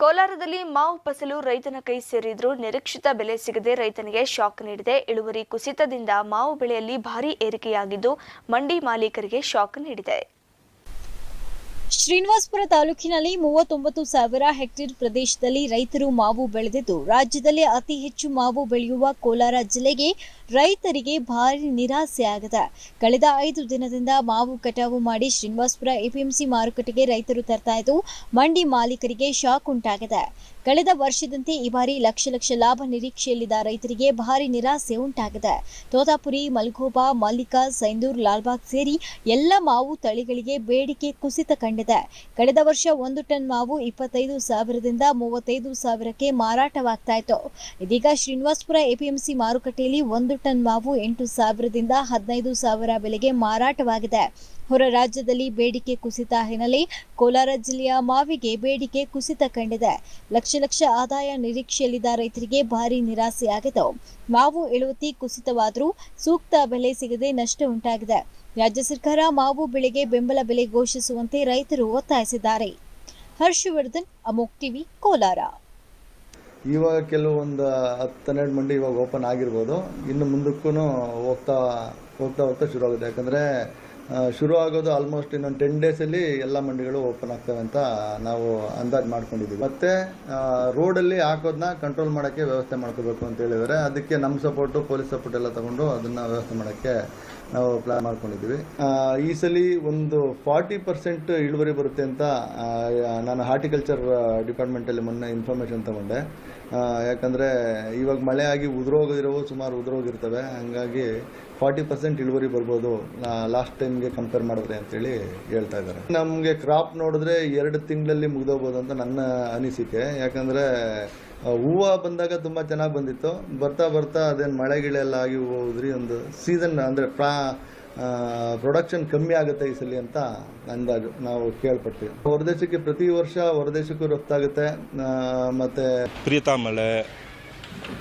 ಕೋಲಾರದಲ್ಲಿ ಮಾವು ಫಸಲು ರೈತನ ಕೈ ಸೇರಿದ್ರೂ. ನಿರೀಕ್ಷಿತ ಬೆಲೆ ಸಿಗದೆ ರೈತನಿಗೆ ಶಾಕ್ ನೀಡಿದೆ. ಇಳುವರಿ ಕುಸಿತದಿಂದ ಮಾವು ಬೆಳೆಯಲ್ಲಿ ಭಾರೀ ಏರಿಕೆಯಾಗಿದ್ದು, ಮಂಡಿ ಮಾಲೀಕರಿಗೆ ಶಾಕ್ ನೀಡಿದೆ. ಶ್ರೀನಿವಾಸಪುರ ತಾಲೂಕಿನಲ್ಲಿ ಮೂವತ್ತೊಂಬತ್ತು ಸಾವಿರ ಹೆಕ್ಟೇರ್ ಪ್ರದೇಶದಲ್ಲಿ ರೈತರು ಮಾವು ಬೆಳೆದಿದ್ದು, ರಾಜ್ಯದಲ್ಲಿ ಅತಿ ಹೆಚ್ಚು ಮಾವು ಬೆಳೆಯುವ ಕೋಲಾರ ಜಿಲ್ಲೆಗೆ ರೈತರಿಗೆ ಭಾರಿ ನಿರಾಸೆಯಾಗಿದೆ ಕಳೆದ ಐದು ದಿನದಿಂದ ಮಾವು ಕಟಾವು ಮಾಡಿ ಶ್ರೀನಿವಾಸಪುರ ಎಪಿಎಂಸಿ ಮಾರುಕಟ್ಟೆಗೆ ರೈತರು ತರ್ತಾ ಇದ್ದು, ಮಂಡಿ ಮಾಲೀಕರಿಗೆ ಶಾಕ್ ಉಂಟಾಗಿದೆ. ಕಳೆದ ವರ್ಷದಂತೆ ಈ ಬಾರಿ ಲಕ್ಷ ಲಕ್ಷ ಲಾಭ ನಿರೀಕ್ಷೆಯಲ್ಲಿದ್ದ ರೈತರಿಗೆ ಭಾರಿ ನಿರಾಸೆ ಉಂಟಾಗಿದೆ. ತೋತಾಪುರಿ, ಮಲ್ಗೋಬಾ, ಮಲ್ಲಿಕಾ, ಸೈಂದೂರ್, ಲಾಲ್ಬಾಗ್ ಸೇರಿ ಎಲ್ಲ ಮಾವು ತಳಿಗಳಿಗೆ ಬೇಡಿಕೆ ಕುಸಿತ ಕಂಡಿದೆ. ಕಳೆದ ವರ್ಷ ಒಂದು ಟನ್ ಮಾವು ಇಪ್ಪತ್ತೈದು ಸಾವಿರದಿಂದ ಮೂವತ್ತೈದು ಸಾವಿರಕ್ಕೆ ಮಾರಾಟವಾಗ್ತಾ ಇತ್ತು. ಇದೀಗ ಶ್ರೀನಿವಾಸಪುರ ಎಪಿಎಂಸಿ ಮಾರುಕಟ್ಟೆಯಲ್ಲಿ ಒಂದು ಟನ್ ಮಾವು ಎಂಟು ಸಾವಿರದಿಂದ ಹದಿನೈದು ಸಾವಿರ ಬೆಲೆಗೆ ಮಾರಾಟವಾಗಿದೆ. ಹೊರ ರಾಜ್ಯದಲ್ಲಿ ಬೇಡಿಕೆ ಕುಸಿತ ಹಿನ್ನೆಲೆ ಕೋಲಾರ ಜಿಲ್ಲೆಯ ಮಾವಿಗೆ ಬೇಡಿಕೆ ಕುಸಿತ ಕಂಡಿದೆ. ಲಕ್ಷ ಲಕ್ಷ ಆದಾಯ ನಿರೀಕ್ಷೆಯಲ್ಲಿದ್ದ ರೈತರಿಗೆ ಭಾರಿ ನಿರಾಸೆಯಾಗಿತ್ತು. ಮಾವು ಇಳುವತಿ ಕುಸಿತವಾದರೂ ಸೂಕ್ತ ಬೆಲೆ ಸಿಗದೆ ನಷ್ಟ ಉಂಟಾಗಿದೆ. ರಾಜ್ಯ ಸರ್ಕಾರ ಮಾವು ಬೆಳೆಗೆ ಬೆಂಬಲ ಬೆಲೆ ಘೋಷಿಸುವಂತೆ ರೈತರು ಒತ್ತಾಯಿಸಿದ್ದಾರೆ. ಹರ್ಷವರ್ಧನ್, ಅಮೋಕ್ ಟಿವಿ, ಕೋಲಾರ. ಇವಾಗ ಕೆಲವೊಂದು ಹನ್ನೆರಡು ಮಂಡಿ ಇವಾಗ ಓಪನ್ ಆಗಿರ್ಬೋದು. ಇನ್ನು ಮುಂದಕ್ಕೂ ಹೋಗ್ತಾ ಹೋಗ್ತಾ ಹೋಗ್ತಾ ಶುರು ಆಗುತ್ತೆ ಯಾಕಂದರೆ ಶುರು ಆಗೋದು ಆಲ್ಮೋಸ್ಟ್ ಇನ್ನೊಂದು ಟೆನ್ ಡೇಸಲ್ಲಿ ಎಲ್ಲ ಮಂಡಿಗಳು ಓಪನ್ ಆಗ್ತವೆ ಅಂತ ನಾವು ಅಂದಾಜು ಮಾಡ್ಕೊಂಡಿದ್ದೀವಿ. ಮತ್ತು ರೋಡಲ್ಲಿ ಹಾಕೋದನ್ನ ಕಂಟ್ರೋಲ್ ಮಾಡೋಕ್ಕೆ ವ್ಯವಸ್ಥೆ ಮಾಡ್ಕೋಬೇಕು ಅಂತ ಹೇಳಿದರೆ ಅದಕ್ಕೆ ನಮ್ಮ ಸಪೋರ್ಟು ಪೊಲೀಸ್ ಸಪೋರ್ಟ್ ಎಲ್ಲ ತಗೊಂಡು ಅದನ್ನು ವ್ಯವಸ್ಥೆ ಮಾಡೋಕ್ಕೆ ನಾವು ಪ್ಲಾನ್ ಮಾಡ್ಕೊಂಡಿದ್ದೀವಿ. ಈ ಸಲ ಒಂದು ಫಾರ್ಟಿ ಪರ್ಸೆಂಟ್ ಇಳುವರಿ ಬರುತ್ತೆ ಅಂತ ನಾನು ಹಾರ್ಟಿಕಲ್ಚರ್ ಡಿಪಾರ್ಟ್ಮೆಂಟಲ್ಲಿ ಮೊನ್ನೆ ಇನ್ಫಾರ್ಮೇಷನ್ ತಗೊಂಡೆ. ಯಾಕಂದರೆ ಇವಾಗ ಮಳೆ ಆಗಿ ಉದುರೋಗಿರೋವು ಸುಮಾರು ಉದ್ರೋಗಿರ್ತವೆ. ಹಾಗಾಗಿ ಫಾರ್ಟಿ ಪರ್ಸೆಂಟ್ ಇಳುವರಿ ಬರ್ಬೋದು. ಲಾಸ್ಟ್ ಟೈಮ್ಗೆ ಕಂಪೇರ್ ಮಾಡಿದ್ರೆ ಅಂತೇಳಿ ಹೇಳ್ತಾ ಇದ್ದಾರೆ. ನಮಗೆ ಕ್ರಾಪ್ ನೋಡಿದ್ರೆ ಎರಡು ತಿಂಗಳಲ್ಲಿ ಮುಗಿದೋಗ್ಬೋದು ಅಂತ ನನ್ನ ಅನಿಸಿಕೆ. ಯಾಕಂದರೆ ಹೂವು ಬಂದಾಗ ತುಂಬ ಚೆನ್ನಾಗಿ ಬಂದಿತ್ತು. ಬರ್ತಾ ಬರ್ತಾ ಅದೇನು ಮಳೆ ಗಿಳೆ ಎಲ್ಲ ಆಗಿ ಹೋದ್ರಿ ಒಂದು ಸೀಸನ್ ಅಂದರೆ ಪ್ರಾ ಪ್ರೊಡಕ್ಷನ್ ಕಮ್ಮಿ ಆಗುತ್ತೆ ಈ ಸಲ ಅಂತ ಅಂದಾಜು ನಾವು ಕೇಳ್ಪಟ್ಟಿವಿ ಹೊರದೇಶಕ್ಕೆ ಪ್ರತಿ ವರ್ಷ ಹೊರದೇಶಕ್ಕೂ ರಫ್ತಾಗುತ್ತೆ ಮತ್ತೆ ಪ್ರೀತಾ ಮಳೆ,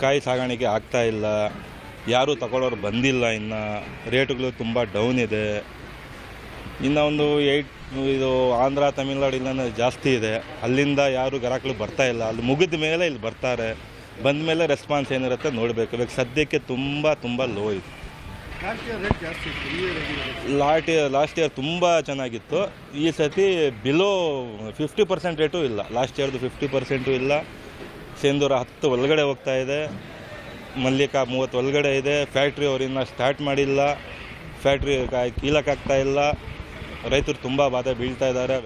ಕಾಯಿ ಸಾಗಾಣಿಕೆ ಆಗ್ತಾ ಇಲ್ಲ. ಯಾರೂ ತಗೊಳ್ಳೋರು ಬಂದಿಲ್ಲ ಇನ್ನು. ರೇಟುಗಳು ತುಂಬ ಡೌನ್ ಇದೆ. ಇನ್ನು ಒಂದು ಏಯ್ಟ್ ಇದು ಆಂಧ್ರ, ತಮಿಳ್ನಾಡು ಇಲ್ಲ ಜಾಸ್ತಿ ಇದೆ. ಅಲ್ಲಿಂದ ಯಾರು ಗ್ರಾಹಕರು ಬರ್ತಾ ಇಲ್ಲ. ಅಲ್ಲಿ ಮುಗಿದ ಮೇಲೆ ಇಲ್ಲಿ ಬರ್ತಾರೆ. ಬಂದ ಮೇಲೆ ರೆಸ್ಪಾನ್ಸ್ ಏನಿರುತ್ತೆ ನೋಡಬೇಕು. ಇವಾಗ ಸದ್ಯಕ್ಕೆ ತುಂಬ ತುಂಬ ಲೋ ಇದೆ. ಲಾಟ್ ಲಾಸ್ಟ್ ಇಯರ್ ತುಂಬ ಚೆನ್ನಾಗಿತ್ತು. ಈ ಸತಿ ಬಿಲೋ ಫಿಫ್ಟಿ ಪರ್ಸೆಂಟ್ ರೇಟು ಇಲ್ಲ. ಲಾಸ್ಟ್ ಇಯರ್ದು ಫಿಫ್ಟಿ ಪರ್ಸೆಂಟು ಇಲ್ಲ. ಸೇಂದೂರ ಹತ್ತು ಒಳಗಡೆ ಹೋಗ್ತಾ ಇದೆ. ಮಲ್ಲಿಕಾ ಮೂವತ್ತು ಒಳಗಡೆ ಇದೆ. ಫ್ಯಾಕ್ಟ್ರಿ ಅವರಿಂದ ಸ್ಟಾರ್ಟ್ ಮಾಡಿಲ್ಲ. ಫ್ಯಾಕ್ಟ್ರಿ ಕೀಲಕ್ಕಾಗ್ತಾ ಇಲ್ಲ. ರೈತರು ತುಂಬ ಬಾಧೆ ಬೀಳ್ತಾ ಇದ್ದಾರೆ.